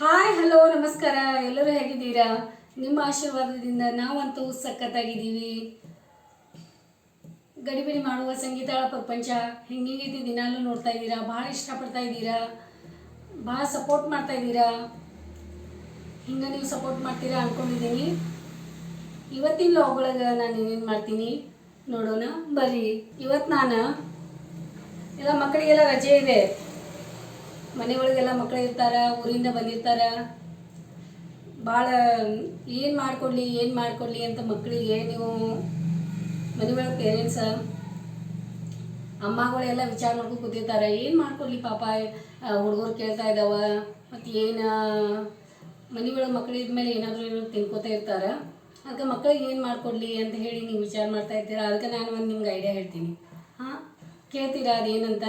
Hi hello ನಮಸ್ಕಾರ. ಎಲ್ಲರೂ ಹೇಗಿದ್ದೀರಾ? ನಿಮ್ಮ ಆಶೀರ್ವಾದದಿಂದ ನಾವಂತೂ ಸಖತ್ತಾಗಿದ್ದೀವಿ. ಗಡಿಬಿಡಿ ಮಾಡುವ ಸಂಗೀತಾಳ ಪ್ರಪಂಚ ಹೆಂಗಿದ್ದು ದಿನಾಲೂ ನೋಡ್ತಾ ಇದ್ದೀರಾ? ಭಾಳ ಇಷ್ಟಪಡ್ತಾ ಇದ್ದೀರಾ? ಭಾಳ ಸಪೋರ್ಟ್ ಮಾಡ್ತಾ ಇದ್ದೀರಾ? ಹಿಂಗೆ ನೀವು ಸಪೋರ್ಟ್ ಮಾಡ್ತೀರಾ ಅಂದ್ಕೊಂಡಿದ್ದೀನಿ ಇವತ್ತಿನ ಲಾಗೊಳಗೆ ನಾನು ಏನೇನು ಮಾಡ್ತೀನಿ ನೋಡೋಣ, ಬರ್ರಿ. ಇವತ್ತು ನಾನು, ಎಲ್ಲ ಮಕ್ಕಳಿಗೆಲ್ಲ ರಜೆ ಇದೆ. ಮನೆ ಒಳಗೆಲ್ಲ ಮಕ್ಕಳು ಇರ್ತಾರ, ಊರಿಂದ ಬಂದಿರ್ತಾರೆ. ಭಾಳ ಏನು ಮಾಡಿಕೊಡ್ಲಿ ಏನು ಮಾಡಿಕೊಡ್ಲಿ ಅಂತ ಮಕ್ಕಳಿಗೆ ನೀವು ಮನೆ ಒಳಗೆ ಪೇರೆಂಟ್ಸ ಅಮ್ಮಗಳೆಲ್ಲ ವಿಚಾರ ಮಾಡ್ಕೊಂಡು ಕೂತಿರ್ತಾರೆ. ಏನು ಮಾಡ್ಕೊಡ್ಲಿ ಪಾಪ ಹುಡುಗರು ಕೇಳ್ತಾ ಇದ್ದಾವ, ಮತ್ತು ಏನು, ಮನೆ ಒಳಗೆ ಮಕ್ಕಳು ಇದ್ಮೇಲೆ ಏನಾದರೂ ಏನಾದ್ರು ತಿನ್ಕೋತಾ ಇರ್ತಾರೆ. ಅದಕ್ಕೆ ಮಕ್ಕಳಿಗೆ ಏನು ಮಾಡ್ಕೊಡ್ಲಿ ಅಂತ ಹೇಳಿ ನೀವು ವಿಚಾರ ಮಾಡ್ತಾ ಇರ್ತೀರ ಅದಕ್ಕೆ ನಾನು ಒಂದು ನಿಮ್ಗೆ ಐಡಿಯಾ ಹೇಳ್ತೀನಿ. ಹಾಂ, ಕೇಳ್ತೀರಾ ಅದೇನಂತ?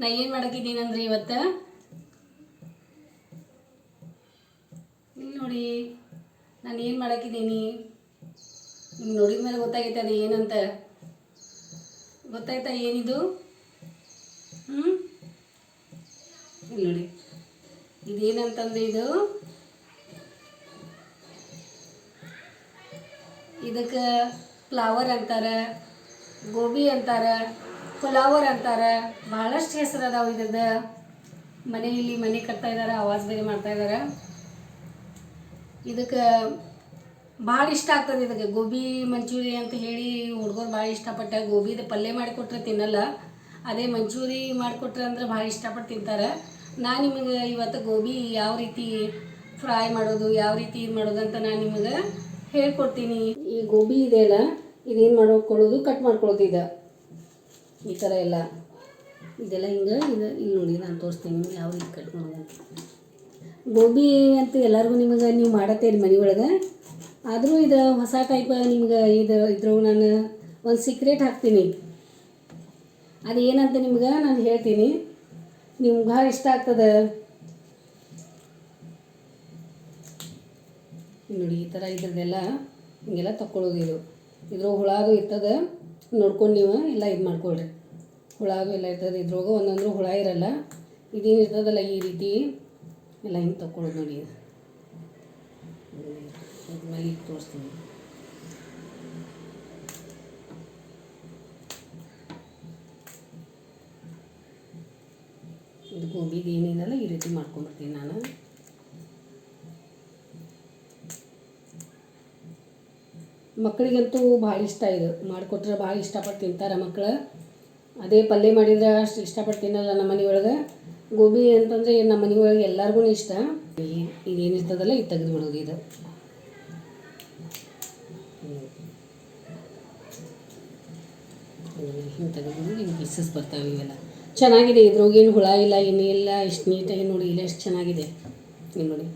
ನಾ ಏನು ಮಾಡಕ್ಕಿದ್ದೀನಿ ಅಂದ್ರೆ ಇವತ್ತು? ಇಲ್ಲಿ ನೋಡಿ, ನಾನು ಏನು ಮಾಡಕ್ಕಿದ್ದೀನಿ? ನಿಮ್ಗೆ ನೋಡಿದ ಮೇಲೆ ಗೊತ್ತಾಗೈತೆ ಅದು ಏನಂತ. ಗೊತ್ತಾಯ್ತಾ ಏನಿದು? ಹ್ಞೂ ಇಲ್ಲಿ ನೋಡಿ, ಇದೇನಂತಂದ್ರೆ ಇದು? ಇದಕ್ಕೆ ಫ್ಲವರ್ ಅಂತಾರೆ, ಗೋಬಿ ಅಂತಾರೆ ಫ್ಲವರ್ ಅಂತಾರೆ. ಭಾಳಷ್ಟು ಹೆಸರು ಅದಾವ ಇದ್ರದ್ದು ಮನೆಯಲ್ಲಿ ಮನೆ ಕಟ್ತಾ ಇದ್ದಾರೆ ಆವಾಜ್ ಬೇರೆ ಮಾಡ್ತಾ ಇದ್ದಾರೆ ಇದಕ್ಕೆ ಭಾಳ ಇಷ್ಟ ಆಗ್ತದೆ ಇದಕ್ಕೆ. ಗೋಬಿ ಮಂಚೂರಿ ಅಂತ ಹೇಳಿ ಹುಡುಗರು ಭಾಳ ಇಷ್ಟಪಟ್ಟ ಗೋಬಿದ ಪಲ್ಯ ಮಾಡಿಕೊಟ್ರೆ ತಿನ್ನಲ್ಲ. ಅದೇ ಮಂಚೂರಿ ಮಾಡಿಕೊಟ್ರೆ ಅಂದ್ರೆ ಭಾಳ ಇಷ್ಟಪಟ್ಟು ತಿಂತಾರೆ. ನಾನು ನಿಮಗೆ ಇವತ್ತು ಗೋಬಿ ಯಾವ ರೀತಿ ಫ್ರೈ ಮಾಡೋದು, ಯಾವ ರೀತಿ ಇದು ಮಾಡೋದು ಅಂತ ನಾನು ನಿಮಗೆ ಹೇಳ್ಕೊಡ್ತೀನಿ. ಈ ಗೋಬಿ ಇದೆಯಲ್ಲ, ಇದೇನು ಮಾಡ್ಕೊಳ್ಳೋದು ಕಟ್ ಮಾಡ್ಕೊಳ್ಳೋದು ಇದು ಈ ಥರ ಎಲ್ಲ. ಇದೆಲ್ಲ ಹಿಂಗೆ, ಇದು ಇಲ್ಲಿ ನೋಡಿ ನಾನು ತೋರಿಸ್ತೀನಿ ನಿಮ್ಗೆ ಯಾವ ರೀತಿ ಕಟ್ ಗೋಬಿ ಅಂತ ಎಲ್ಲರಿಗೂ ನಿಮಗೆ ನೀವು ಮಾಡತ್ತೇರಿ ಮನೆ ಒಳಗೆ. ಆದರೂ ಇದು ಹೊಸ ಟೈಪ್ ನಿಮ್ಗೆ ಇದು ಇದ್ರೊಳಗೆ ನಾನು ಒಂದು ಸೀಕ್ರೆಟ್ ಹಾಕ್ತೀನಿ. ಅದು ಏನಂತ ನಿಮ್ಗೆ ನಾನು ಹೇಳ್ತೀನಿ. ನಿಮ್ಗೆ ಭಾಳ ಇಷ್ಟ ಆಗ್ತದೆ? ನೋಡಿ ಈ ಥರ ಇದ್ರದ್ದೆಲ್ಲ ಹಿಂಗೆಲ್ಲ ತಕ್ಕೊಳ್ಳೋದು ಇದು. ಇದ್ರ ಹುಳಾದು ಇರ್ತದೆ. ನೋಡ್ಕೊಂಡು ನೀವು ಎಲ್ಲ ಇದು ಮಾಡ್ಕೊಳ್ರಿ. ಹುಳ ಅದು ಎಲ್ಲ ಇರ್ತದೆ ಇದ್ರೊಳಗೆ ಒಂದೊಂದು ಹುಳ ಇರಲ್ಲ. ಇದೇನು ಇರ್ತದಲ್ಲ ಈ ರೀತಿ, ಎಲ್ಲ ಹಿಂಗೆ ತಕ್ಕೊಳ್ಳೋದು ನೋಡಿ ಈಗ ತೋರಿಸ್ತೀನಿ ಇದು ಗೋಬಿದು ಏನೇನಲ್ಲ ಈ ರೀತಿ ಮಾಡ್ಕೊಂಡ್ಬಿಡ್ತೀನಿ ನಾನು. ಮಕ್ಕಳಿಗಂತೂ ಭಾಳ ಇಷ್ಟ ಇದು. ಮಾಡಿಕೊಟ್ರೆ ಭಾಳ ಇಷ್ಟಪಟ್ಟು ತಿಂತಾರೆ ಮಕ್ಕಳು ಅದೇ ಪಲ್ಯ ಮಾಡಿದ್ರೆ ಅಷ್ಟು ಇಷ್ಟಪಟ್ಟು ತಿನ್ನಲ್ಲ ನಮ್ಮ ಮನೆಯೊಳಗೆ. ಗೋಬಿ ಅಂತಂದರೆ ನಮ್ಮ ಮನೆಯೊಳಗೆ ಎಲ್ಲರಿಗೂ ಇಷ್ಟ. ಇದೇನಿರ್ತದಲ್ಲ ಇದು ತೆಗೆದು ಬಿಡೋದು ಇದು. ಹಿಂಗೆ ತೆಗೆದು ಹಿಂಗೆ ಪೀಸಸ್ ಬರ್ತಾವೆ ಇವೆಲ್ಲ. ಚೆನ್ನಾಗಿದೆ, ಇದ್ರೊಳಗೇನು ಹುಳ ಇಲ್ಲ, ಏನೂ ಇಲ್ಲ, ಎಷ್ಟು ನೀಟಾಗಿ ನೋಡಿ, ಇಲ್ಲ ಎಷ್ಟು ಚೆನ್ನಾಗಿದೆ. ಇಲ್ಲಿ ನೋಡಿ.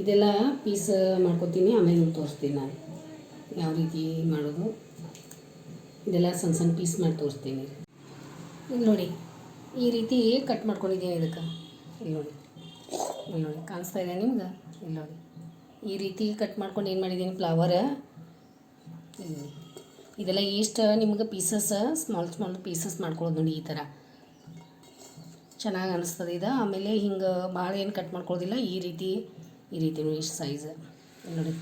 ಇದೆಲ್ಲ ಪೀಸ್ ಮಾಡ್ಕೊತೀನಿ, ಆಮೇಲೆ ನಿಮ್ಗೆ ತೋರಿಸ್ತೀನಿ ನಾನು. ಯಾವ ರೀತಿ ಮಾಡೋದು? ಇದೆಲ್ಲ ಸಣ್ಣ ಸಣ್ಣ ಪೀಸ್ ಮಾಡಿ ತೋರಿಸ್ತೀನಿ. ಇಲ್ಲಿ ನೋಡಿ, ಈ ರೀತಿ ಕಟ್ ಮಾಡ್ಕೊಂಡಿದ್ದೀನಿ ಇದಕ್ಕೆ. ಇಲ್ಲಿ ನೋಡಿ ಇಲ್ಲಿ ನೋಡಿ, ಕಾಣಿಸ್ತಾ ಇದೆ ನಿಮ್ಗೆ? ಇಲ್ಲಿ ನೋಡಿ, ಈ ರೀತಿ ಕಟ್ ಮಾಡ್ಕೊಂಡು ಏನು ಮಾಡಿದ್ದೀನಿ, ಫ್ಲವರ್. ಇದೆಲ್ಲ ಈಸ್ಟ್ ನಿಮ್ಗೆ ಪೀಸಸ್, ಸ್ಮಾಲ್ ಸ್ಮಾಲ್ ಪೀಸಸ್ ಮಾಡ್ಕೊಳ್ಳೋದು ನೋಡಿ ಈ ಥರ. ಚೆನ್ನಾಗಿ ಅನಿಸ್ತದೆ ಇದು. ಆಮೇಲೆ ಹಿಂಗೆ ಭಾಳ ಏನು ಕಟ್ ಮಾಡ್ಕೊಳ್ಳೋದಿಲ್ಲ, ಈ ರೀತಿ ಈ ರೀತಿ ನೋಡಿ ಇಷ್ಟು ಸೈಜ್ ನೋಡಿ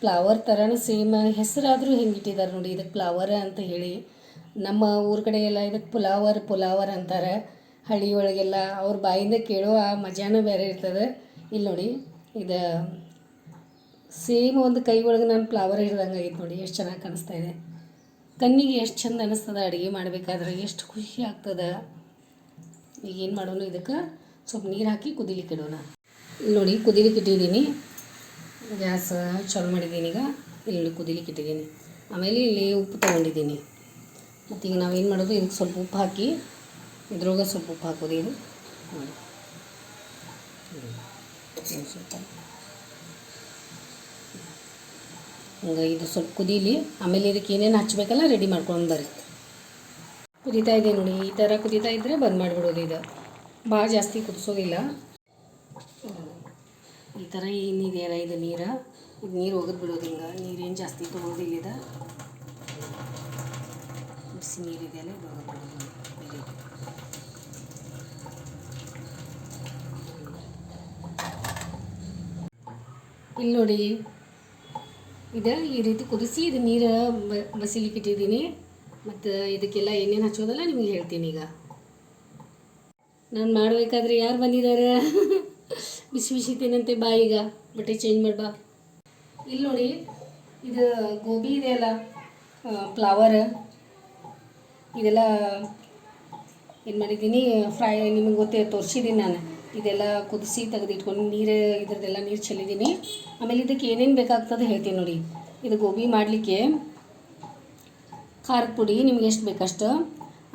ಫ್ಲವರ್ ಥರನೂ ಸೇಮ್ ಹೆಸರಾದರೂ ಹೆಂಗೆ ಇಟ್ಟಿದ್ದಾರೆ ನೋಡಿ, ಇದಕ್ಕೆ ಫ್ಲವರ್ ಅಂತ ಹೇಳಿ. ನಮ್ಮ ಊರ ಕಡೆ ಎಲ್ಲ ಇದಕ್ಕೆ ಪುಲಾವರ್ ಪುಲಾವರ್ ಅಂತಾರೆ. ಹಳ್ಳಿ ಒಳಗೆಲ್ಲ ಅವ್ರ ಬಾಯಿಂದ ಕೇಳೋ ಆ ಮಜಾನೇ ಬೇರೆ ಇರ್ತದೆ. ಇಲ್ಲಿ ನೋಡಿ, ಇದು ಸೇಮ್ ಒಂದು ಕೈ ಒಳಗೆ ನಾನು ಫ್ಲವರ್ ಹಿಡ್ದಂಗೆ ಆಗಿತ್ತು ನೋಡಿ, ಎಷ್ಟು ಚೆನ್ನಾಗಿ ಕಾಣಿಸ್ತಾ ಇದೆ. ಕಣ್ಣಿಗೆ ಎಷ್ಟು ಚಂದ ಅನ್ನಿಸ್ತದೆ ಅಡುಗೆ ಮಾಡಬೇಕಾದ್ರೆ ಎಷ್ಟು ಖುಷಿ ಆಗ್ತದೆ. ಈಗ ಏನು ಮಾಡೋಣ ಇದಕ್ಕೆ ಸ್ವಲ್ಪ ನೀರು ಹಾಕಿ ಕುದಿಲಿಕ್ಕೆ ಇಡೋಣ. ನೋಡಿ, ಕುದಿಲಿಕ್ಕೆ ಇಟ್ಟಿದ್ದೀನಿ. ಗ್ಯಾಸ್ ಚಾಲು ಮಾಡಿದ್ದೀನಿ ಈಗ. ಇಲ್ಲಿ ಕುದಿಲಿಕ್ಕೆ ಇಟ್ಟಿದ್ದೀನಿ. ಆಮೇಲೆ ಇಲ್ಲಿ ಉಪ್ಪು ತೊಗೊಂಡಿದ್ದೀನಿ. ಮತ್ತು ಈಗ ನಾವೇನು ಮಾಡೋದು, ಇದಕ್ಕೆ ಸ್ವಲ್ಪ ಉಪ್ಪು ಹಾಕಿ, ಇದ್ರೊಳಗೆ ಸ್ವಲ್ಪ ಉಪ್ಪು ಹಾಕೋದು ಇದು ಸ್ವಲ್ಪ. ಹಂಗೆ ಇದು ಸ್ವಲ್ಪ ಕುದೀಲಿ, ಆಮೇಲೆ ಇದಕ್ಕೆ ಏನೇನು ಹಚ್ಚಬೇಕಲ್ಲ ರೆಡಿ ಮಾಡ್ಕೊಂಡು ಬರುತ್ತೆ. ಕುದೀತಾ ಇದೆ ನೋಡಿ, ಈ ಥರ ಕುದೀತಾ ಇದ್ದರೆ ಬಂದ್ ಮಾಡಿಬಿಡೋದು ಇದು. ಭಾಳ ಜಾಸ್ತಿ ಕುದಿಸೋದಿಲ್ಲ. ಈ ಥರ ಈ ನೀರು ಇದು ನೀರು? ಇದು ನೀರು ಒಗೆದು ಬಿಡೋದು ಹಿಂಗೆ. ನೀರೇನು ಜಾಸ್ತಿ ತೊಗೊಳೋದಿಲ್ಲ ಇದು ಬಿಸಿ ನೀರಿದೆಯಲ್ಲ ಇದು ಒಗೆದು ಬಿಡೋದು ಇಲ್ಲಿ ನೋಡಿ, ಇದು ಈ ರೀತಿ ಕುದಿಸಿ ಇದು ನೀರು ಬಸಿಲಿಕ್ಕೆ ಇಟ್ಟಿದ್ದೀನಿ ಮತ್ತು ಇದಕ್ಕೆಲ್ಲ ಏನೇನು ಹಚ್ಚೋದಲ್ಲ ನಿಮಗೆ ಹೇಳ್ತೀನಿ ಈಗ. ನಾನು ಮಾಡಬೇಕಾದ್ರೆ ಯಾರು ಬಂದಿದ್ದಾರೆ ಬಿಸಿ ಬಿಸಿ ತಿನ್ನಂತೆ ಬಾ ಈಗ ಬಟ್ಟೆ ಚೇಂಜ್ ಮಾಡಿ ಬಾ. ಇಲ್ಲಿ ನೋಡಿ, ಇದು ಗೋಬಿ ಇದೆಯಲ್ಲ ಫ್ಲವರ್ ಇದೆಲ್ಲ ಏನು ಮಾಡಿದ್ದೀನಿ ಫ್ರೈ ನಿಮಗೆ ಗೊತ್ತೇ ತೋರಿಸಿದ್ದೀನಿ ನಾನು. ಇದೆಲ್ಲ ಕುದಿಸಿ ತೆಗೆದಿಟ್ಕೊಂಡು ನೀರು, ಇದ್ರದ್ದೆಲ್ಲ ನೀರು ಚೆಲ್ಲಿದ್ದೀನಿ ಆಮೇಲೆ ಇದಕ್ಕೆ ಏನೇನು ಬೇಕಾಗ್ತದೆ ಹೇಳ್ತೀನಿ ನೋಡಿ. ಇದು ಗೋಬಿ ಮಾಡಲಿಕ್ಕೆ ಖಾರದ ಪುಡಿ, ನಿಮ್ಗೆ ಎಷ್ಟು ಬೇಕಷ್ಟು.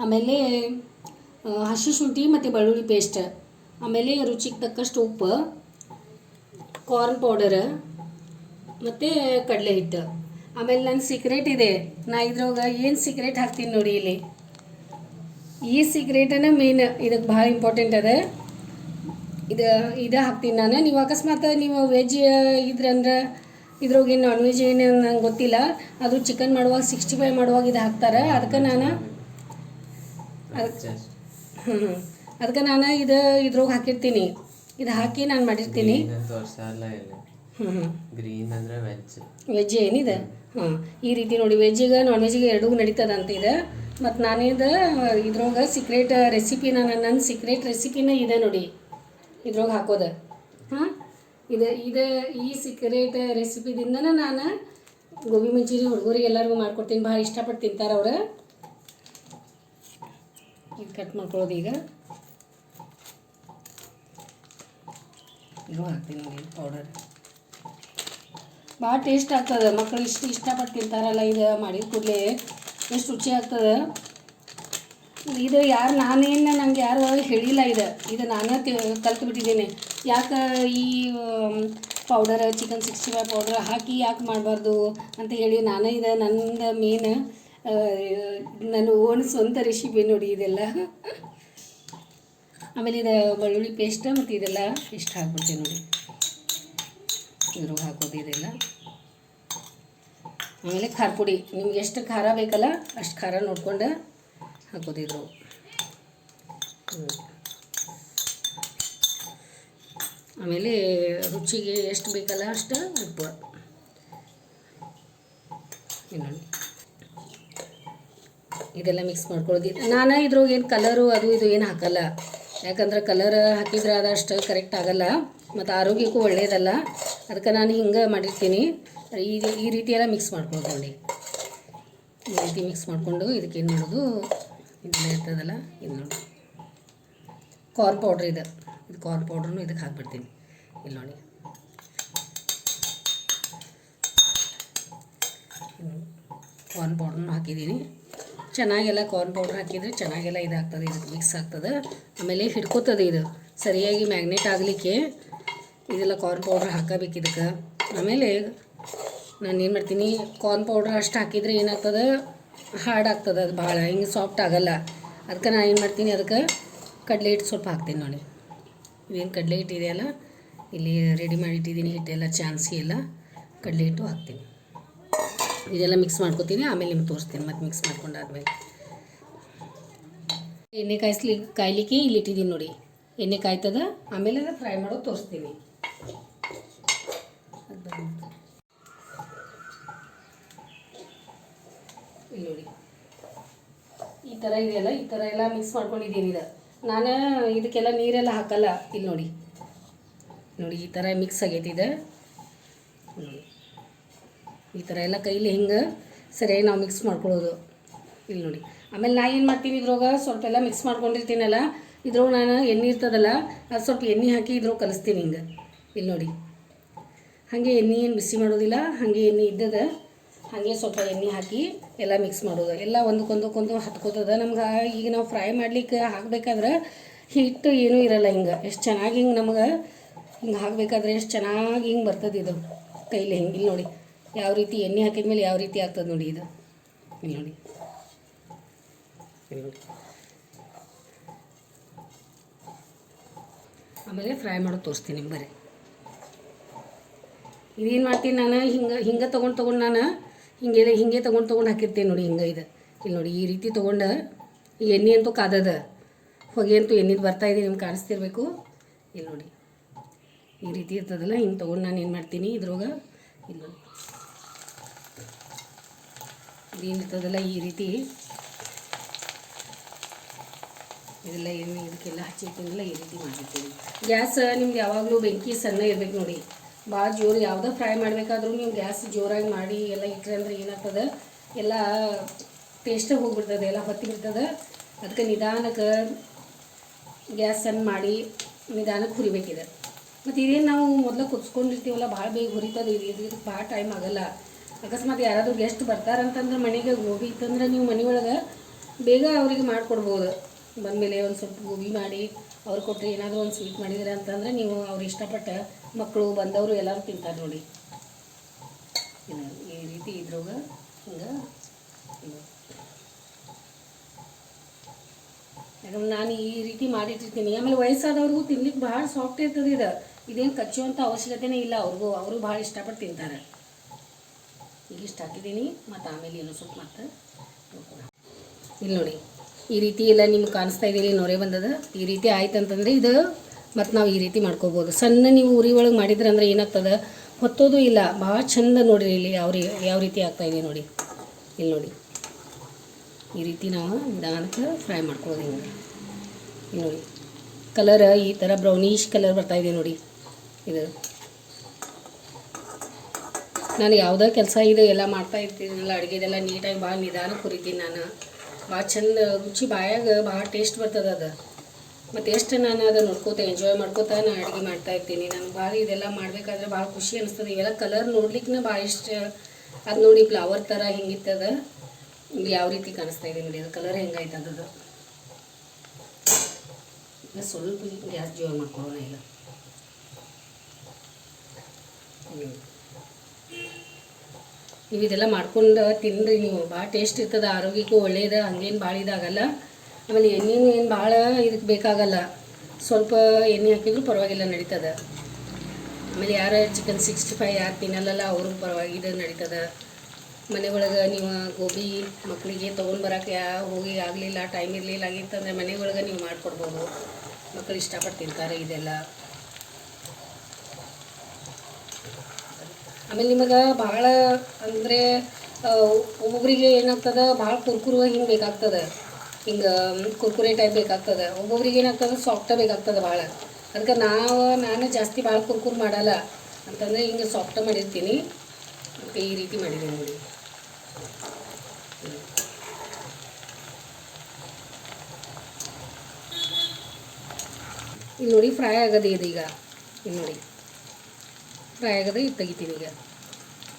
ಆಮೇಲೆ ಹಸಿ ಶುಂಠಿ ಮತ್ತು ಬೆಳ್ಳುಳ್ಳಿ ಪೇಸ್ಟ್ ಆಮೇಲೆ ರುಚಿಗೆ ತಕ್ಕಷ್ಟು ಉಪ್ಪು ಕಾರ್ನ್ ಪೌಡರ್ ಮತ್ತು ಕಡಲೆ ಹಿಟ್ಟು. ಆಮೇಲೆ ನನ್ನ ಸೀಕ್ರೆಟ್ ಇದೆ. ನಾ ಇದ್ರೊಳಗೆ ಏನು ಸೀಕ್ರೆಟ್ ಹಾಕ್ತೀನಿ ನೋಡಿ ಇಲ್ಲಿ. ಈ ಸೀಕ್ರೆಟನ್ನು ಮೇನ್ ಇದಕ್ಕೆ ಭಾಳ ಇಂಪಾರ್ಟೆಂಟ್ ಅದ. ಇದು ಇದು ಹಾಕ್ತೀನಿ ನಾನು. ನೀವು ಅಕಸ್ಮಾತ್ ನೀವು ವೆಜ್ ಇದ್ರಂದ್ರೆ ಇದ್ರೊಳಗೆ ನಾನ್ ವೆಜ್ ಏನು ನಂಗೆ ಗೊತ್ತಿಲ್ಲ. ಅದು ಚಿಕನ್ ಮಾಡುವಾಗ ಸಿಕ್ಸ್ಟಿ ಫೈವ್ ಮಾಡುವಾಗ ಇದು ಹಾಕ್ತಾರೆ. ಅದಕ್ಕೆ ನಾನು ಹ್ಞೂ ಅದಕ್ಕೆ ನಾನು ಇದು ಇದ್ರೊಳಗೆ ಹಾಕಿರ್ತೀನಿ. ಇದು ಹಾಕಿ ನಾನು ಮಾಡಿರ್ತೀನಿ. ಹ್ಞೂ ಹ್ಞೂ ಗ್ರೀನ್ ಅಂದ್ರೆ ವೆಜ್ ವೆಜ್ ಏನಿದೆ? ಹಾಂ ಈ ರೀತಿ ನೋಡಿ ವೆಜ್ಜಿಗೆ ನಾನ್ ವೆಜ್ಜಿಗೆ ಎರಡೂ ನಡೀತದಂತ ಇದೆ. ಮತ್ತು ನಾನಿದು ಇದ್ರೊಳಗೆ ಸೀಕ್ರೆಟ್ ರೆಸಿಪಿನ ನಾನು ನನ್ನ ಸೀಕ್ರೆಟ್ ರೆಸಿಪಿನ ಇದೆ ನೋಡಿ. ಇದ್ರೊಳಗೆ ಹಾಕೋದು. ಹಾಂ ಇದು ಇದು ಈ ಸೀಕ್ರೆಟ್ ರೆಸಿಪಿದಿಂದನೇ ನಾನು ಗೋಬಿ ಮಂಚೂರಿ ಹುಡುಗರಿಗೆ ಎಲ್ಲರಿಗೂ ಮಾಡ್ಕೊಡ್ತೀನಿ. ಭಾಳ ಇಷ್ಟಪಟ್ಟು ತಿಂತಾರೆ ಅವ್ರು. ಇದು ಕಟ್ ಮಾಡ್ಕೊಳ್ಳೋದು ಈಗ. ಇದು ಹಾಕ್ತೀನಿ ನೋಡಿ ಪೌಡರ್ ಭಾಳ ಟೇಸ್ಟ್ ಆಗ್ತದೆ. ಮಕ್ಕಳು ಇಷ್ಟು ಇಷ್ಟಪಟ್ಟು ತಿಂತಾರಲ್ಲ, ಇದು ಮಾಡಿದ ಕೂಡಲೇ ಎಷ್ಟು ರುಚಿ ಆಗ್ತದೆ. ಇದು ಯಾರು ನಾನೇನು ನನಗೆ ಯಾರು ಹೇಳಿಲ್ಲ ಇದು. ಇದು ನಾನೇ ಕಲ್ತು ಬಿಟ್ಟಿದ್ದೀನಿ ಯಾಕೆ ಈ powder chicken sixty five powder ಹಾಕಿ ಯಾಕೆ ಮಾಡಬಾರ್ದು ಅಂತ ಹೇಳಿ ನಾನೇ ಇದು ನನ್ನ ಮೇನ್ ನನ್ನ ಓನ್ ಸ್ವಂತ ರೆಸಿಪಿ ನೋಡಿ ಇದೆಲ್ಲ. ಆಮೇಲೆ ಇದು ಬೆಳ್ಳುಳ್ಳಿ ಪೇಸ್ಟ್ ಮತ್ತು ಇದೆಲ್ಲ ಇಷ್ಟು ಹಾಕ್ಬಿಡ್ತೀನಿ ನೋಡಿ. ಇದ್ರಾಗ ಹಾಕೋದು ಇದೆಲ್ಲ. ಆಮೇಲೆ ಖಾರ ಪುಡಿ. ನಿಮ್ಗೆ ಎಷ್ಟು ಖಾರ ಬೇಕಲ್ಲ ಅಷ್ಟು ಖಾರ ನೋಡ್ಕೊಂಡು ಹಾಕೋದಿದ್ರು ಆಮೇಲೆ ರುಚಿಗೆ ಎಷ್ಟು ಬೇಕಲ್ಲ ಅಷ್ಟು ಉಪ್ಪು. ಇದೆಲ್ಲ ಮಿಕ್ಸ್ ಮಾಡ್ಕೊಳ್ಳೋದು. ನಾನು ಇದ್ರೊಳಗೆ ಏನು ಕಲರು ಅದು ಇದು ಏನು ಹಾಕಲ್ಲ. ಯಾಕಂದ್ರೆ ಕಲರ್ ಹಾಕಿದ್ರೆ ಆದಷ್ಟು ಕರೆಕ್ಟ್ ಆಗಲ್ಲ ಮತ್ತು ಆರೋಗ್ಯಕ್ಕೂ ಒಳ್ಳೆಯದಲ್ಲ ಅದಕ್ಕೆ ನಾನು ಹಿಂಗೆ ಮಾಡಿರ್ತೀನಿ. ಈ ಈ ರೀತಿ ಎಲ್ಲ ಮಿಕ್ಸ್ ಮಾಡ್ಕೊಳ್ಳೋದು ನೋಡಿ ಈ ರೀತಿ ಮಿಕ್ಸ್ ಮಾಡಿಕೊಂಡು ಇದಕ್ಕೆ ಏನು ಮಾಡೋದು? ಇದೆಲ್ಲ ಇರ್ತದಲ್ಲ, ಇದು ನೋಡಿ. ಕಾರ್ನ್ ಪೌಡ್ರ್ ಇದೆ. ಇದು ಕಾರ್ನ್ ಪೌಡ್ರನ್ನು ಇದಕ್ಕೆ ಹಾಕ್ಬಿಡ್ತೀನಿ. ಇಲ್ಲಿ ನೋಡಿ. ಕಾರ್ನ್ ಪೌಡ್ರನ್ನು ಹಾಕಿದ್ದೀನಿ. ಚೆನ್ನಾಗೆಲ್ಲ ಕಾರ್ನ್ ಪೌಡ್ರ್ ಹಾಕಿದರೆ ಚೆನ್ನಾಗೆಲ್ಲ ಇದಾಗ್ತದೆ ಇದು ಮಿಕ್ಸ್ ಆಗ್ತದೆ. ಆಮೇಲೆ ಹಿಡ್ಕೋತದೆ ಇದು. ಸರಿಯಾಗಿ ಮ್ಯಾಗ್ನೆಟ್ ಆಗಲಿಕ್ಕೆ ಇದೆಲ್ಲ ಕಾರ್ನ್ ಪೌಡ್ರ್ ಹಾಕಬೇಕು ಇದಕ್ಕೆ. ಆಮೇಲೆ ನಾನು ಏನು ಮಾಡ್ತೀನಿ ಕಾರ್ನ್ ಪೌಡ್ರ್ ಅಷ್ಟು ಹಾಕಿದರೆ ಏನಾಗ್ತದೆ ಹಾರ್ಡ್ ಆಗ್ತದೆ ಅದು ಭಾಳ, ಹಿಂಗೆ ಸಾಫ್ಟ್ ಆಗಲ್ಲ. ಅದಕ್ಕೆ ನಾನು ಏನು ಮಾಡ್ತೀನಿ, ಅದಕ್ಕೆ ಕಡಲೆ ಹಿಟ್ಟು ಸ್ವಲ್ಪ ಹಾಕ್ತೀನಿ ನೋಡಿ. ಇವೇನು ಕಡಲೆ ಹಿಟ್ಟಿದೆಯಲ್ಲ ಇಲ್ಲಿ ರೆಡಿ ಮಾಡಿ ಇಟ್ಟಿದ್ದೀನಿ ಹಿಟ್ಟೆಲ್ಲ ಚಾನ್ಸಿ ಎಲ್ಲ ಕಡಲೆ ಹಿಟ್ಟು ಹಾಕ್ತೀನಿ. ಇದೆಲ್ಲ ಮಿಕ್ಸ್ ಮಾಡ್ಕೊತೀನಿ, ಆಮೇಲೆ ನಿಮ್ಗೆ ತೋರಿಸ್ತೀನಿ, ಮತ್ತು ಮಿಕ್ಸ್ ಮಾಡ್ಕೊಂಡಾದ್ಮೇಲೆ. ಎಣ್ಣೆ ಕಾಯಿಸ್ಲಿ, ಕಾಯ್ಲಿಕ್ಕೆ ಇಲ್ಲಿ ಇಟ್ಟಿದ್ದೀನಿ ನೋಡಿ. ಎಣ್ಣೆ ಕಾಯ್ತದ, ಆಮೇಲೆ ಅದು ಫ್ರೈ ಮಾಡೋದು ತೋರಿಸ್ತೀನಿ. ಇಲ್ಲಿ ನೋಡಿ. ಈ ಥರ ಇದೆಯಲ್ಲ, ಈ ಥರ ಎಲ್ಲ ಮಿಕ್ಸ್ ಮಾಡ್ಕೊಂಡಿದ್ದೀನಿ ಇದು. ನಾನು ಇದಕ್ಕೆಲ್ಲ ನೀರೆಲ್ಲ ಹಾಕಲ್ಲ, ಇಲ್ಲಿ ನೋಡಿ. ನೋಡಿ, ಈ ಥರ ಮಿಕ್ಸ್ ಆಗೈತಿದೆ ನೋಡಿ. ಈ ಥರ ಎಲ್ಲ ಕೈಲಿ ಹಿಂಗೆ ಸರಿಯಾಗಿ ನಾವು ಮಿಕ್ಸ್ ಮಾಡ್ಕೊಳ್ಳೋದು. ಇಲ್ಲಿ ನೋಡಿ. ಆಮೇಲೆ ನಾ ಏನು ಮಾಡ್ತೀನಿ ಇದ್ರೊಳಗೆ? ಸ್ವಲ್ಪ ಎಲ್ಲ ಮಿಕ್ಸ್ ಮಾಡ್ಕೊಂಡಿರ್ತೀನಲ್ಲ? ಇದ್ರೊಳಗೆ ನಾನು ಎಣ್ಣೆ ಇರ್ತದಲ್ಲ, ಅದು ಸ್ವಲ್ಪ ಎಣ್ಣೆ ಹಾಕಿ ಇದ್ರೊಳಗೆ ಕಲಿಸ್ತೀನಿ ಹಿಂಗೆ. ಇಲ್ಲಿ ನೋಡಿ. ಹಾಗೆ ಎಣ್ಣೆ ಏನು ಬಿಸಿ ಮಾಡೋದಿಲ್ಲ, ಹಾಗೆ ಎಣ್ಣೆ ಇದ್ದದ, ಹಾಗೆ ಸ್ವಲ್ಪ ಎಣ್ಣೆ ಹಾಕಿ ಎಲ್ಲ ಮಿಕ್ಸ್ ಮಾಡೋದು. ಎಲ್ಲ ಒಂದಕ್ಕೊಂದಕ್ಕೊಂದು ಹತ್ಕೋತದ. ನಮ್ಗೆ ಈಗ ನಾವು ಫ್ರೈ ಮಾಡ್ಲಿಕ್ಕೆ ಹಾಕ್ಬೇಕಾದ್ರೆ ಹಿಟ್ಟು ಏನೂ ಇರಲ್ಲ ಹಿಂಗೆ. ಎಷ್ಟು ಚೆನ್ನಾಗಿ ಹಿಂಗೆ ನಮ್ಗೆ ಹಿಂಗೆ ಹಾಕಬೇಕಾದ್ರೆ ಎಷ್ಟು ಚೆನ್ನಾಗಿ ಹಿಂಗೆ ಬರ್ತದೆ ಇದು ಕೈಲಿ ಹಿಂಗೆ. ಇಲ್ಲಿ ನೋಡಿ. ಯಾವ ರೀತಿ ಎಣ್ಣೆ ಹಾಕಿದ ಮೇಲೆ ಯಾವ ರೀತಿ ಆಗ್ತದೆ ನೋಡಿ ಇದು. ಇಲ್ಲಿ ನೋಡಿ. ಇಲ್ಲಿ ನೋಡಿ. ಆಮೇಲೆ ಫ್ರೈ ಮಾಡೋದು ತೋರಿಸ್ತೀನಿ ನಿಮ್ಗೆ ಬರೀ ಇದೇನು ಮಾಡ್ತೀನಿ ನಾನು? ಹಿಂಗೆ ಹಿಂಗೆ ತೊಗೊಂಡು ತೊಗೊಂಡು ನಾನು ಹಿಂಗೆ ಹಿಂಗೆ ತೊಗೊಂಡು ತೊಗೊಂಡು ಹಾಕಿರ್ತೀನಿ ನೋಡಿ ಹಿಂಗೆ ಇದು. ಇಲ್ಲಿ ನೋಡಿ ಈ ರೀತಿ ತೊಗೊಂಡು ಈ ಎಣ್ಣೆ ಅಂತೂ ಕಾದದ. ಹೊಗೆ ಅಂತೂ ಎಣ್ಣೆದು ಬರ್ತಾ ಇದೆ ನಿಮ್ಗೆ ಕಾಣಿಸ್ತಿರ್ಬೇಕು. ಇಲ್ಲಿ ನೋಡಿ. ಈ ರೀತಿ ಇರ್ತದಲ್ಲ ಹಿಂಗೆ ತೊಗೊಂಡು ನಾನು ಏನು ಮಾಡ್ತೀನಿ ಇದ್ರೊಳಗೆ? ಇಲ್ಲ ಇದೇನಿರ್ತದಲ್ಲ ಈ ರೀತಿ. ಇದೆಲ್ಲ ಏನು ಇದಕ್ಕೆಲ್ಲ ಹಚ್ಚಿರ್ತೀನಲ್ಲ ಈ ರೀತಿ ಮಾಡಿರ್ತೀನಿ ಗ್ಯಾಸ್ ನಿಮ್ಗೆ ಯಾವಾಗಲೂ ಬೆಂಕಿ ಸಣ್ಣ ಇರಬೇಕು ನೋಡಿ. ಭಾಳ ಜೋರು ಯಾವುದೋ ಫ್ರೈ ಮಾಡಬೇಕಾದ್ರೂ ನೀವು ಗ್ಯಾಸ್ ಜೋರಾಗಿ ಮಾಡಿ ಎಲ್ಲ ಇಟ್ಟರೆ ಅಂದರೆ ಏನಾಗ್ತದೆ? ಎಲ್ಲ ಟೇಸ್ಟಾಗಿ ಹೋಗ್ಬಿಡ್ತದೆ, ಎಲ್ಲ ಹೊತ್ತಿ ಬಿಡ್ತದೆ ಅದಕ್ಕೆ ನಿಧಾನಕ್ಕೆ ಗ್ಯಾಸ್ ಸಣ್ಣ ಮಾಡಿ ನಿಧಾನಕ್ಕೆ ಹುರಿಬೇಕಿದೆ. ಮತ್ತು ಇದೇನು ನಾವು ಮೊದಲು ಕುದಿಸ್ಕೊಂಡಿರ್ತೀವಲ್ಲ, ಭಾಳ ಬೇಗ ಹುರಿತದೆ, ಇದು ಇದಕ್ಕೆ ಭಾಳ ಟೈಮ್ ಆಗಲ್ಲ. ಅಕಸ್ಮಾತ್ ಯಾರಾದರೂ ಗೆಸ್ಟ್ ಬರ್ತಾರಂತಂದ್ರೆ ಮನೆಗೆ ಗೋಬಿ ಇತ್ತಂದ್ರೆ ನೀವು ಮನೆಯೊಳಗೆ ಬೇಗ ಅವರಿಗೆ ಮಾಡಿಕೊಡ್ಬೋದು. ಬಂದಮೇಲೆ ಒಂದು ಸ್ವಲ್ಪ ಗೋಬಿ ಮಾಡಿ, ಅವ್ರು ಕೊಟ್ಟರೆ ಏನಾದರೂ ಒಂದು ಸ್ವೀಟ್ ಮಾಡಿದ್ರೆ ಅಂತಂದ್ರೆ ನೀವು ಅವ್ರು ಇಷ್ಟಪಟ್ಟು ಮಕ್ಕಳು ಬಂದವರು ಎಲ್ಲರೂ ತಿಂತಾರೆ ನೋಡಿ. ಈ ರೀತಿ ಇದ್ರೊಳಗೆ ಹಿಂಗೆ ಯಾಕಂದ್ರೆ ನಾನು ಈ ರೀತಿ ಮಾಡಿಟ್ಟಿರ್ತೀನಿ. ಆಮೇಲೆ ವಯಸ್ಸಾದವ್ರಿಗೂ ತಿನ್ಲಿಕ್ಕೆ ಭಾಳ ಸಾಫ್ಟ್ ಇರ್ತದೆ ಇದು. ಇದೇನು ಕಚ್ಚುವಂಥ ಅವಶ್ಯಕತೆನೇ ಇಲ್ಲ. ಅವ್ರಿಗೂ, ಅವರು ಭಾಳ ಇಷ್ಟಪಟ್ಟು ತಿಂತಾರೆ. ಈಗ ಇಷ್ಟು ಹಾಕಿದ್ದೀನಿ ಮತ್ತು ಆಮೇಲೆ ಇನ್ನೂ ಸ್ವಲ್ಪ ಮತ್ತೆ ಇಲ್ಲಿ ನೋಡಿ, ಈ ರೀತಿ ಎಲ್ಲ ನಿಮ್ಗೆ ಕಾಣಿಸ್ತಾ ಇಲ್ಲಿ ನೊರೆ ಬಂದದ. ಈ ರೀತಿ ಆಯ್ತು ಅಂತಂದ್ರೆ ಇದು ಮತ್ತು ನಾವು ಈ ರೀತಿ ಮಾಡ್ಕೋಬೋದು. ಸಣ್ಣ ನೀವು ಉರಿ ಒಳಗೆ ಮಾಡಿದ್ರೆ ಅಂದ್ರೆ ಏನಾಗ್ತದೆ? ಹೊತ್ತೋದು ಇಲ್ಲ. ಭಾಳ ಚಂದ ನೋಡಿರಿ ಇಲ್ಲಿ ಯಾವ ರೀ, ಯಾವ ರೀತಿ ಆಗ್ತಾ ಇದೆ ನೋಡಿ. ಇಲ್ಲಿ ನೋಡಿ. ಈ ರೀತಿ ನಾವು ನಿಧಾನಕ್ಕೆ ಫ್ರೈ ಮಾಡ್ಕೊಳ್ಳೋದು ನೋಡಿ. ಕಲರ್ ಈ ಥರ ಬ್ರೌನಿಶ್ ಕಲರ್ ಬರ್ತಾ ಇದೆ ನೋಡಿ. ಇದು. ನಾನು ಯಾವುದೇ ಕೆಲಸ ಇದು ಎಲ್ಲ ಮಾಡ್ತಾ ಇರ್ತೀನಲ್ಲ, ಅಡುಗೆದೆಲ್ಲ ನೀಟಾಗಿ ಭಾಳ ನಿಧಾನ ಕುರಿತೀನಿ ನಾನು. ಭಾಳ ಚಂದ, ರುಚಿ ಬಾಯಾಗ ಭಾಳ ಟೇಸ್ಟ್ ಬರ್ತದೆ ಅದು. ಮತ್ತು ಎಷ್ಟು ನಾನು ಅದು ನೋಡ್ಕೋತ ಎಂಜಾಯ್ ಮಾಡ್ಕೋತ ನಾನು ಅಡುಗೆ ಮಾಡ್ತಾ ಇರ್ತೀನಿ. ನಾನು ಭಾಳ ಇದೆಲ್ಲ ಮಾಡಬೇಕಾದ್ರೆ ಭಾಳ ಖುಷಿ ಅನಿಸ್ತದೆ. ಇವೆಲ್ಲ ಕಲರ್ ನೋಡ್ಲಿಕ್ಕೆ ಭಾಳ ಇಷ್ಟ. ಅದು ನೋಡಿ ಫ್ಲವರ್ ಥರ ಹಿಂಗಿತ್ತದ, ಯಾವ ರೀತಿ ಕಾಣಿಸ್ತಾ ಇದೆ ನೋಡಿ, ಅದು ಕಲರ್ ಹೆಂಗೈತೆ ಅದದು ಈಗ ಸ್ವಲ್ಪ ಗ್ಯಾಸ್ ಜೋರ್ ಮಾಡ್ಕೊಳ್ಳೋಣ ಈಗ. ನೀವು ಇದೆಲ್ಲ ಮಾಡ್ಕೊಂಡು ತಿನ್ನಿರಿ ನೀವು ಭಾಳ ಟೇಸ್ಟ್ ಇರ್ತದೆ, ಆರೋಗ್ಯಕ್ಕೂ ಒಳ್ಳೆಯದು ಹಂಗೇನು ಭಾಳ ಇದಾಗಲ್ಲ. ಆಮೇಲೆ ಎಣ್ಣೆನೂ ಏನು ಭಾಳ ಇದಕ್ಕೆ ಬೇಕಾಗಲ್ಲ. ಸ್ವಲ್ಪ ಎಣ್ಣೆ ಹಾಕಿದ್ರು ಪರವಾಗಿಲ್ಲ ನಡೀತದೆ. ಆಮೇಲೆ ಯಾರು ಚಿಕನ್ ಸಿಕ್ಸ್ಟಿ ಫೈವ್ ಯಾರು ತಿನ್ನಲ್ಲಲ್ಲ, ಅವ್ರಿಗೆ ಪರವಾಗಿ ಇದು ನಡೀತದೆ. ಮನೆ ಒಳಗೆ ನೀವು ಗೋಬಿ ಮಕ್ಕಳಿಗೆ ತೊಗೊಂಡು ಬರೋಕೆ ಯಾ ಹೋಗಿ ಆಗಲಿಲ್ಲ ಟೈಮ್ ಇರಲಿಲ್ಲ, ಆಗಿತ್ತಂದರೆ ಮನೆ ಒಳಗೆ ನೀವು ಮಾಡಿಕೊಡ್ಬೋದು. ಮಕ್ಕಳು ಇಷ್ಟಪಟ್ಟು ತಿಂತಾರೆ ಇದೆಲ್ಲ. ಆಮೇಲೆ ನಿಮಗೆ ಭಾಳ ಅಂದರೆ ಒಬ್ಬೊಬ್ಬರಿಗೆ ಏನಾಗ್ತದೆ, ಭಾಳ ಕುರ್ಕುರು ಹಿಂಗೆ ಬೇಕಾಗ್ತದೆ. ಹಿಂಗೆ ಕುರ್ಕುರೆ ಟೈಪ್ ಬೇಕಾಗ್ತದೆ. ಒಬ್ಬೊಬ್ರಿಗೆ ಏನಾಗ್ತದೆ ಸಾಫ್ಟ ಬೇಕಾಗ್ತದೆ ಭಾಳ. ಅದಕ್ಕೆ ನಾವು, ನಾನು ಜಾಸ್ತಿ ಭಾಳ ಕುರ್ಕುರು ಮಾಡಲ್ಲ. ಅಂತಂದರೆ ಹಿಂಗೆ ಸಾಫ್ಟ ಮಾಡಿರ್ತೀನಿ. ಈ ರೀತಿ ಮಾಡಿದ್ದೀನಿ ನೋಡಿ. ಇಲ್ಲಿ ನೋಡಿ ಫ್ರೈ ಆಗೋದೇ ಇದೆ ಈಗ. ಇಲ್ಲಿ ನೋಡಿ. ಫ್ರೈ ಆಗದೆ ಇದು ತೆಗಿತೀನಿ ಈಗ.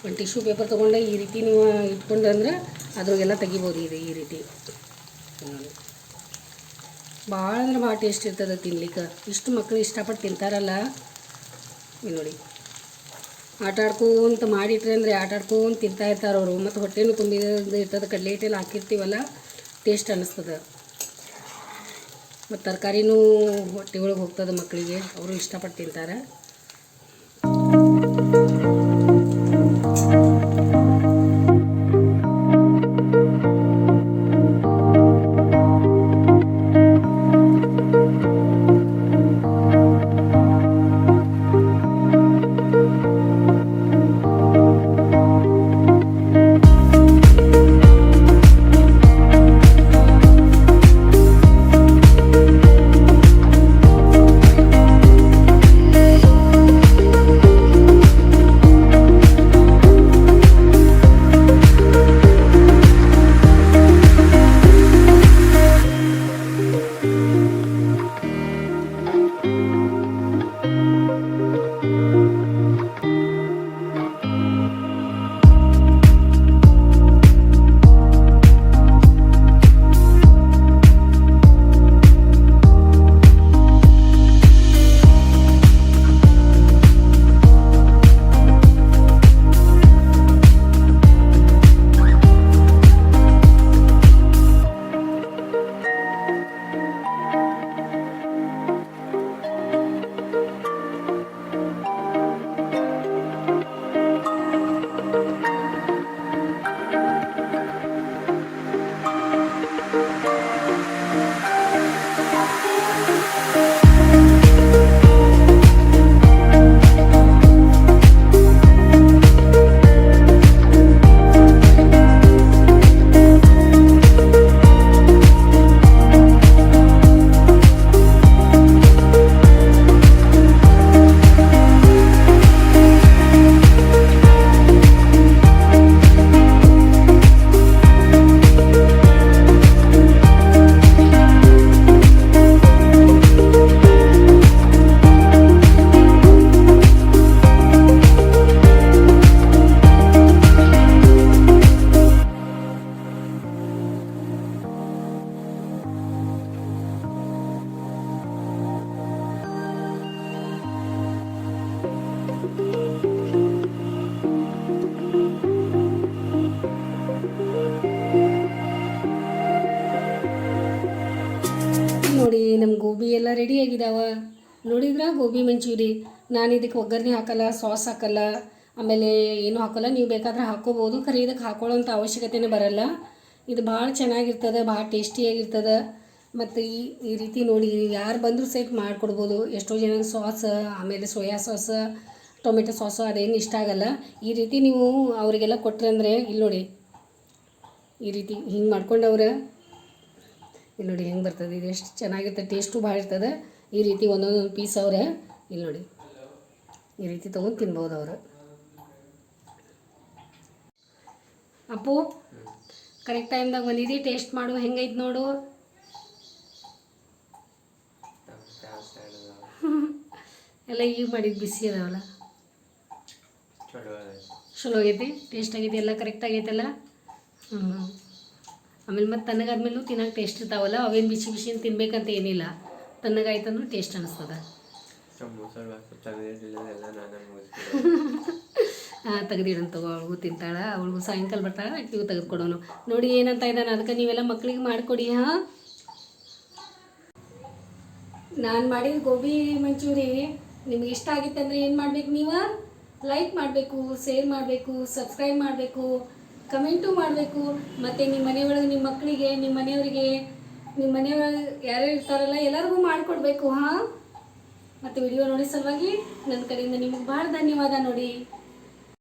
ಒಂದು ಟಿಶ್ಯೂ ಪೇಪರ್ ತೊಗೊಂಡೆ ಈ ರೀತಿ ನೀವು ಇಟ್ಕೊಂಡು ಅಂದ್ರೆ ಅದ್ರಾಗೆಲ್ಲ ತೆಗಿಬೋದು ಇದು ಈ ರೀತಿ. ಭಾಳ ಅಂದ್ರೆ ಭಾಳ ಟೇಸ್ಟ್ ಇರ್ತದೆ ತಿನ್ಲಿಕ್ಕೆ. ಇಷ್ಟು ಮಕ್ಕಳು ಇಷ್ಟಪಟ್ಟು ತಿಂತಾರಲ್ಲ. ನೋಡಿ. ಆಟ ಆಡ್ಕೊಂತ ಮಾಡಿಟ್ರೆ ಅಂದರೆ ಆಟ ಆಡ್ಕೊಂತ ತಿಂತಾ ಇರ್ತಾರೆ ಅವರು. ಮತ್ತು ಹೊಟ್ಟೆನೂ ತುಂಬಿದ ಇರ್ತದೆ. ಕಡಲೆ ಹಿಟ್ಟೆಲ್ಲ ಹಾಕಿರ್ತೀವಲ್ಲ ಟೇಸ್ಟ್ ಅನ್ನಿಸ್ತದೆ ಮತ್ತು ತರಕಾರಿನೂ ಹೊಟ್ಟೆ ಒಳಗೆ ಹೋಗ್ತದೆ ಮಕ್ಕಳಿಗೆ ಅವರು ಇಷ್ಟಪಟ್ಟು ತಿಂತಾರೆ. ನೋಡಿ ನಮ್ಮ ಗೋಬಿ ಎಲ್ಲ ರೆಡಿ ಆಗಿದಾವ. ನೋಡಿದ್ರ ಗೋಬಿ ಮಂಚೂರಿ? ನಾನು ಇದಕ್ಕೆ ಒಗ್ಗರಣೆ ಹಾಕಲ್ಲ ಸಾಸ್ ಹಾಕಲ್ಲ, ಆಮೇಲೆ ಏನು ಹಾಕಲ್ಲ, ನೀವು ಬೇಕಾದ್ರೆ ಹಾಕೋಬೋದು. ಖರೆ ಇದಕ್ಕೆ ಹಾಕೊಳ್ಳೋಂಥ ಅವಶ್ಯಕತೆನೇ ಬರಲ್ಲ. ಇದು ಭಾಳ ಚೆನ್ನಾಗಿರ್ತದೆ, ಭಾಳ ಟೇಸ್ಟಿಯಾಗಿರ್ತದೆ ಮತ್ತು ಈ ಈ ರೀತಿ ನೋಡಿ, ಯಾರು ಬಂದರೂ ಸಹಿತ ಮಾಡಿಕೊಡ್ಬೋದು. ಎಷ್ಟೋ ಜನ ಸಾಸ್ ಆಮೇಲೆ ಸೋಯಾ ಸಾಸ್ ಟೊಮೆಟೊ ಸಾಸು ಅದೇನು ಇಷ್ಟ ಆಗಲ್ಲ. ಈ ರೀತಿ ನೀವು ಅವರಿಗೆಲ್ಲ ಕೊಟ್ರಂದ್ರೆ ಇಲ್ಲಿ ನೋಡಿ, ಈ ರೀತಿ ಹಿಂಗೆ ಮಾಡ್ಕೊಂಡವ್ರೆ ಇಲ್ಲಿ ನೋಡಿ ಹೆಂಗೆ ಬರ್ತದೆ ಇದು ಎಷ್ಟು ಚೆನ್ನಾಗಿರ್ತದೆ ಟೇಸ್ಟು ಭಾಳ ಇರ್ತದೆ. ಈ ರೀತಿ ಒಂದೊಂದೊಂದು ಪೀಸ್ ಅವರೇ ಇಲ್ಲಿ ನೋಡಿ. ಈ ರೀತಿ ತೊಗೊಂಡು ತಿನ್ಬೋದು ಅವರು. ಅಪ್ಪು ಕರೆಕ್ಟ್ ಟೈಮ್ದಾಗ ಬಂದಿದ್ದಿ ಟೇಸ್ಟ್ ಮಾಡು ಹೆಂಗೈತೆ ನೋಡು. ಎಲ್ಲ ಈಗ ಮಾಡಿದ್ದು ಬಿಸಿ ಅದಾವಲ್ಲ. ಚಲೋ ಆಗೈತಿ. ಟೇಸ್ಟ್ ಆಗೈತಿ ಎಲ್ಲ ಕರೆಕ್ಟ್ ಆಗೈತಲ್ಲ? ಹ್ಞೂ ಆಮೇಲೆ ಮತ್ತು ತಣ್ಣಗಾದ್ಮೇಲೂ ತಿನ್ನೋಕೆ ಟೇಸ್ಟ್ ಇರ್ತಾವಲ್ಲ ಅವೇನು ಬಿಸಿ ಬಿಸಿ ತಿನ್ಬೇಕಂತ ಏನಿಲ್ಲ. ತಣ್ಣಗಾಯ್ತಂದ್ರೂ ಟೇಸ್ಟ್ ಮುಗಿಸ್ಬಿಡೋದು ಹಾಂ ತೆಗ್ದಿಡೋಣ ತಗೋ ಅವಳಿಗೂ ತಿಂತಾಳ ಅವಳಿಗೂ ಸಾಯಂಕಾಲ ಬರ್ತಾಳೆ ಅಕ್ಕಿಗೂ ತೆಗೆದುಕೊಡೋನು. ನೋಡಿ ಏನಂತ ಇದ್ದಾನೆ ಅದಕ್ಕೆ ನೀವೆಲ್ಲ ಮಕ್ಕಳಿಗೆ ಮಾಡಿಕೊಡಿ ಹಾಂ? ನಾನು ಮಾಡಿದ ಗೋಬಿ ಮಂಚೂರಿ ನಿಮ್ಗೆ ಇಷ್ಟ ಆಗಿತ್ತಂದ್ರೆ ಏನು ಮಾಡ್ಬೇಕು ನೀವು? ಲೈಕ್ ಮಾಡಬೇಕು ಶೇರ್ ಮಾಡಬೇಕು ಸಬ್ಸ್ಕ್ರೈಬ್ ಮಾಡಬೇಕು. ಕಮೆಂಟು ಮಾಡಬೇಕು. ಮತ್ತು ನಿಮ್ಮ ಮನೆಯೊಳಗೆ ನಿಮ್ಮ ಮಕ್ಕಳಿಗೆ, ನಿಮ್ಮ ಮನೆಯವರಿಗೆ, ನಿಮ್ಮ ಮನೆಯೊಳಗೆ ಯಾರ್ಯಾರು ಇರ್ತಾರಲ್ಲ ಎಲ್ಲರಿಗೂ ಮಾಡಿಕೊಡ್ಬೇಕು, ಹಾಂ? ಮತ್ತು ವಿಡಿಯೋ ನೋಡಿ ಸಲುವಾಗಿ ನನ್ನ ಕಡೆಯಿಂದ ನಿಮಗೆ ಭಾಳ ಧನ್ಯವಾದ ನೋಡಿ.